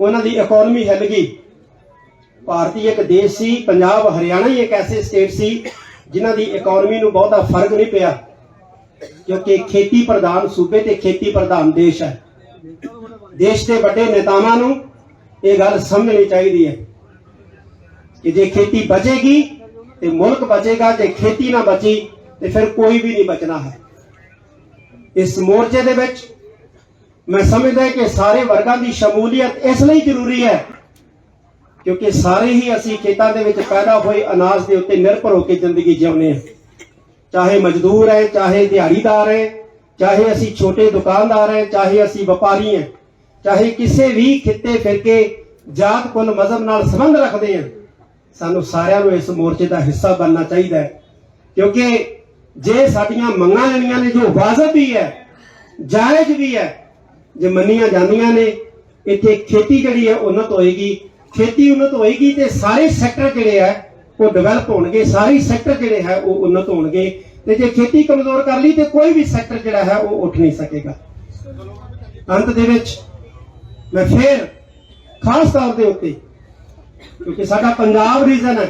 ਉਹਨਾਂ ਦੀ ਇਕਨੋਮੀ ਹਿੱਲ ਗਈ। ਭਾਰਤੀ ਇੱਕ ਦੇਸ਼ ਸੀ, ਪੰਜਾਬ, ਹਰਿਆਣਾ ਹੀ ਇੱਕ ਐਸੇ ਸਟੇਟ ਸੀ, ਜਿਨ੍ਹਾਂ ਦੀ ਇਕਨੋਮੀ ਨੂੰ ਬਹੁਤਾ ਫ਼ਰਕ ਨਹੀਂ ਪਿਆ, ਕਿਉਂਕਿ ਖੇਤੀ ਪ੍ਰਧਾਨ ਸੂਬੇ ਤੇ ਖੇਤੀ ਪ੍ਰਧਾਨ ਦੇਸ਼ ਹੈ। ਦੇਸ਼ ਦੇ ਵੱਡੇ ਨੇਤਾਵਾਂ ਨੂੰ ਇਹ ਗੱਲ ਸਮਝਣੀ ਚਾਹੀਦੀ ਹੈ ਕਿ ਜੇ ਖੇਤੀ ਬਚੇਗੀ ਤੇ ਮੁਲਕ ਬਚੇਗਾ, ਜੇ ਖੇਤੀ ਨਾ ਬਚੀ ਤੇ ਫਿਰ ਕੋਈ ਵੀ ਨਹੀਂ ਬਚਣਾ ਹੈ। ਇਸ ਮੋਰਚੇ ਦੇ ਵਿੱਚ ਮੈਂ ਸਮਝਦਾ ਕਿ ਸਾਰੇ ਵਰਗਾਂ ਦੀ ਸ਼ਮੂਲੀਅਤ ਇਸ ਲਈ ਜ਼ਰੂਰੀ ਹੈ ਕਿਉਂਕਿ ਸਾਰੇ ਹੀ ਅਸੀਂ ਖੇਤਾਂ ਦੇ ਵਿੱਚ ਪੈਦਾ ਹੋਏ ਅਨਾਜ ਦੇ ਉੱਤੇ ਨਿਰਭਰ ਹੋ ਕੇ ਜ਼ਿੰਦਗੀ ਜਿਉਂਦੇ ਹਾਂ। ਚਾਹੇ ਮਜ਼ਦੂਰ ਹੈ, ਚਾਹੇ ਦਿਹਾੜੀਦਾਰ ਹੈ, ਚਾਹੇ ਅਸੀਂ ਛੋਟੇ ਦੁਕਾਨਦਾਰ ਹੈ, ਚਾਹੇ ਅਸੀਂ ਵਪਾਰੀ ਹਾਂ, ਚਾਹੇ ਕਿਸੇ ਵੀ ਖਿੱਤੇ ਫਿਰਕੇ ਜਾਤ ਕੁਲ ਮਜ਼ਹਬ ਨਾਲ ਸੰਬੰਧ ਰੱਖਦੇ ਹਾਂ, ਸਾਨੂੰ ਸਾਰਿਆਂ ਨੂੰ ਇਸ ਮੋਰਚੇ ਦਾ ਹਿੱਸਾ ਬਣਨਾ ਚਾਹੀਦਾ ਹੈ। ਕਿਉਂਕਿ ਜੇ ਸਾਡੀਆਂ ਮੰਗਾਂ ਲੈਣੀਆਂ ਨੇ, ਜੋ ਵਾਜਬ ਵੀ ਹੈ, ਜਾਇਜ਼ ਵੀ ਹੈ ਜੇ ਮੰਨੀਆਂ ਜਾਂਦੀਆਂ ਨੇ, ਇੱਥੇ ਖੇਤੀ ਜਿਹੜੀ ਹੈ ਉਨਤ ਹੋਏਗੀ। ਖੇਤੀ ਉਨਤ ਹੋਏਗੀ ਤੇ ਸਾਰੇ ਸੈਕਟਰ ਜਿਹੜੇ ਆ ਉਹ ਡਿਵੈਲਪ ਹੋਣਗੇ। ਸਾਰੇ ਸੈਕਟਰ ਜਿਹੜੇ ਹੈ, ਉਹ ਉਨਤ ਹੋਣਗੇ। ਤੇ ਜੇ ਖੇਤੀ ਕਮਜ਼ੋਰ ਕਰ ਲਈ ਤੇ ਕੋਈ ਵੀ ਸੈਕਟਰ ਜਿਹੜਾ ਹੈ, ਉਹ ਉੱਠ ਨਹੀਂ ਸਕੇਗਾ। ਅੰਤ ਦੇ ਵਿੱਚ ਮੈਂ ਫੇਰ ਖਾਸ ਤੌਰ ਦੇ ਉੱਤੇ, ਕਿਉਂਕਿ ਸਾਡਾ ਪੰਜਾਬ ਰੀਜਨ ਹੈ,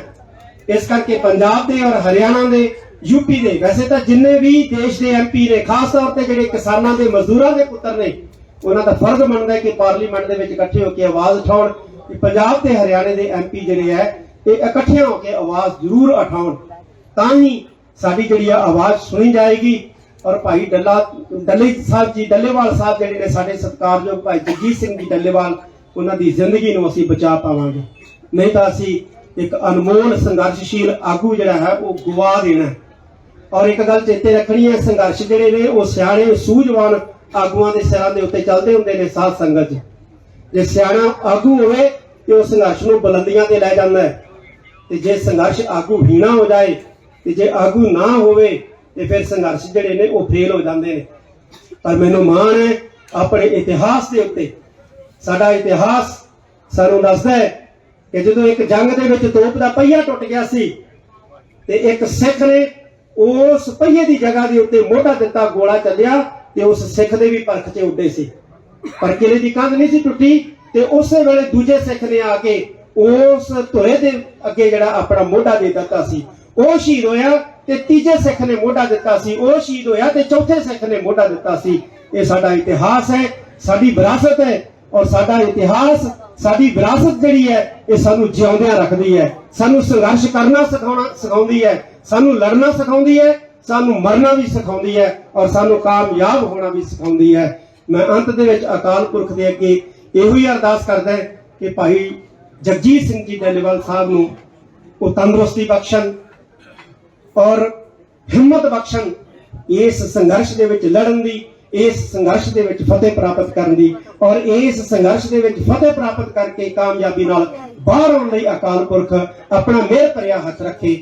ਇਸ ਕਰਕੇ ਪੰਜਾਬ ਦੇ ਔਰ ਹਰਿਆਣਾ ਦੇ ਯੂਪੀ ਦੇ, ਵੈਸੇ ਤਾਂ ਜਿੰਨੇ ਵੀ ਦੇਸ਼ ਦੇ ਐਮਪੀ ਨੇ, ਖਾਸ ਤੌਰ ਤੇ ਜਿਹੜੇ ਕਿਸਾਨਾਂ ਦੇ ਮਜ਼ਦੂਰਾਂ ਦੇ ਪੁੱਤਰ ਨੇ ਉਹਨਾਂ ਦਾ ਫਰਜ਼ ਬਣਦਾ ਹੈ ਕਿ ਪਾਰਲੀਮੈਂਟ ਦੇ ਵਿੱਚ ਇਕੱਠੇ ਹੋ ਕੇ ਆਵਾਜ਼ ਉਠਾਉਣ ਕਿ ਪੰਜਾਬ ਤੇ ਹਰਿਆਣੇ ਦੇ ਐਮਪੀ ਜਿਹੜੇ ਹੈ, ਇਹ ਇਕੱਠੇ ਹੋ ਕੇ ਆਵਾਜ਼ ਜ਼ਰੂਰ ਉਠਾਉਣ। ਤਾਂ ਹੀ ਸਾਡੀ ਜਿਹੜੀ ਆਵਾਜ਼ ਸੁਣੀ ਜਾਏਗੀ ਔਰ ਭਾਈ ਡੱਲਾ, ਡੱਲੇ ਸਾਹਿਬ ਜੀ, ਡੱਲੇਵਾਲ ਸਾਹਿਬ ਜਿਹੜੇ ਨੇ ਸਾਡੇ ਸਤਿਕਾਰਯੋਗ ਭਾਈ ਜਗਜੀਤ ਸਿੰਘ ਜੀ ਡੱਲੇਵਾਲ, ਉਹਨਾਂ ਦੀ ਜ਼ਿੰਦਗੀ ਨੂੰ ਅਸੀਂ ਬਚਾ ਪਾਵਾਂਗੇ। ਨਹੀਂ ਤਾਂ ਅਸੀਂ ਇੱਕ ਅਨਮੋਲ ਸੰਘਰਸ਼ਸ਼ੀਲ ਆਗੂ ਜਿਹੜਾ ਹੈ, ਉਹ ਗਵਾ ਦੇਣਾ ਔਰ ਇੱਕ ਗੱਲ ਚੇਤੇ ਰੱਖਣੀ ਹੈ, ਸੰਘਰਸ਼ ਜਿਹੜੇ ਨੇ, ਉਹ ਸਿਆਣੇ, ਸੂਝਵਾਨ ਆਗੂਆਂ ਦੇ ਸਿਰਾਂ ਦੇ ਉੱਤੇ ਚੱਲਦੇ ਹੁੰਦੇ ਨੇ ਸਾਧ ਸੰਗਤ 'ਚ ਜੇ ਸਿਆਣਾ ਆਗੂ ਹੋਵੇ ਤੇ ਉਹ ਸੰਘਰਸ਼ ਨੂੰ ਬੁਲੰਦੀਆਂ ਤੇ ਲੈ ਜਾਂਦਾ ਹੈ। ਤੇ ਜੇ ਸੰਘਰਸ਼ ਆਗੂ ਹੀਣਾ ਹੋ ਜਾਏ ਤੇ ਜੇ ਆਗੂ ਨਾ ਹੋਵੇ ਤੇ ਫਿਰ ਸੰਘਰਸ਼ ਜਿਹੜੇ ਨੇ ਉਹ ਫੇਲ ਹੋ ਜਾਂਦੇ ਨੇ। ਪਰ ਮੈਨੂੰ ਮਾਣ ਹੈ ਆਪਣੇ ਇਤਿਹਾਸ ਦੇ ਉੱਤੇ। ਸਾਡਾ ਇਤਿਹਾਸ ਸਾਨੂੰ ਦੱਸਦਾ ਹੈ ਕਿ ਜਦੋਂ ਇੱਕ ਜੰਗ ਦੇ ਵਿੱਚ ਤੋਪ ਦਾ ਪਹੀਆ ਟੁੱਟ ਗਿਆ ਸੀ ਤੇ ਇੱਕ ਸਿੱਖ ਨੇ ਉਸ ਪਹੀਏ ਦੀ ਜਗ੍ਹਾ ਦੇ ਉੱਤੇ ਮੋਢਾ ਦਿੱਤਾ, ਗੋਲਾ ਚੱਲਿਆ ਤੇ ਉਸ ਸਿੱਖ ਦੇ ਵੀ ਪਰਖ 'ਚ ਉੱਡੇ ਸੀ। ਪਰ ਕਿਲੇ ਦੀ ਕੰਧ ਨਹੀਂ ਸੀ ਟੁੱਟੀ ਤੇ ਉਸੇ ਵੇਲੇ ਦੂਜੇ ਸਿੱਖ ਨੇ ਆ ਕੇ ਉਸ ਧੁਰੇ ਦੇ ਅੱਗੇ ਜਿਹੜਾ ਆਪਣਾ ਮੋਢਾ ਦੇ ਦਿੱਤਾ ਸੀ। ਉਹ ਸ਼ਹੀਦ ਹੋਇਆ ਤੇ ਤੀਜੇ ਸਿੱਖ ਨੇ ਮੋਢਾ ਦਿੱਤਾ ਸੀ। ਉਹ ਸ਼ਹੀਦ ਹੋਇਆ ਤੇ ਚੌਥੇ ਸਿੱਖ ਨੇ ਮੋਢਾ ਦਿੱਤਾ ਸੀ। ਇਹ ਸਾਡਾ ਇਤਿਹਾਸ ਹੈ, ਸਾਡੀ ਵਿਰਾਸਤ ਹੈ ਔਰ ਸਾਡਾ ਇਤਿਹਾਸ, ਸਾਡੀ ਵਿਰਾਸਤ ਜਿਹੜੀ ਹੈ, ਇਹ ਸਾਨੂੰ ਜਿਉਂਦਿਆਂ ਰੱਖਦੀ ਹੈ। ਸਾਨੂੰ ਸੰਘਰਸ਼ ਕਰਨਾ ਸਿਖਾਉਣਾ ਸਿਖਾਉਂਦੀ ਹੈ, ਸਾਨੂੰ ਲੜਨਾ ਸਿਖਾਉਂਦੀ ਹੈ ਸਾਨੂੰ ਮਰਨਾ ਵੀ ਸਿਖਾਉਂਦੀ ਹੈ ਔਰ ਸਾਨੂੰ ਕਾਮਯਾਬ ਹੋਣਾ ਵੀ ਸਿਖਾਉਂਦੀ ਹੈ। ਮੈਂ ਅੰਤ ਦੇ ਵਿੱਚ ਅਕਾਲ ਪੁਰਖ ਦੇ ਅੱਗੇ ਇਹੋ ਹੀ ਅਰਦਾਸ ਕਰਦਾ ਕਿ ਭਾਈ ਜਗਜੀਤ ਸਿੰਘ ਜੀ ਡੱਲੇਵਾਲ ਸਾਹਿਬ ਨੂੰ ਉਹ ਤੰਦਰੁਸਤੀ ਬਖਸ਼ਣ ਔਰ ਹਿੰਮਤ ਬਖਸ਼ਣ ਇਸ ਸੰਘਰਸ਼ ਦੇ ਵਿੱਚ ਲੜਨ ਦੀ, ਇਸ ਸੰਘਰਸ਼ ਦੇ ਵਿੱਚ ਫਤਿਹ ਪ੍ਰਾਪਤ ਕਰਨ ਦੀ ਔਰ ਇਸ ਸੰਘਰਸ਼ ਦੇ ਵਿੱਚ ਫਤਿਹ ਪ੍ਰਾਪਤ ਕਰਕੇ ਕਾਮਯਾਬੀ ਨਾਲ ਬਾਹਰ ਆਉਣ ਲਈ ਅਕਾਲ ਪੁਰਖ ਆਪਣਾ ਮਿਹਰ ਭਰਿਆ ਹੱਥ ਰੱਖੇ।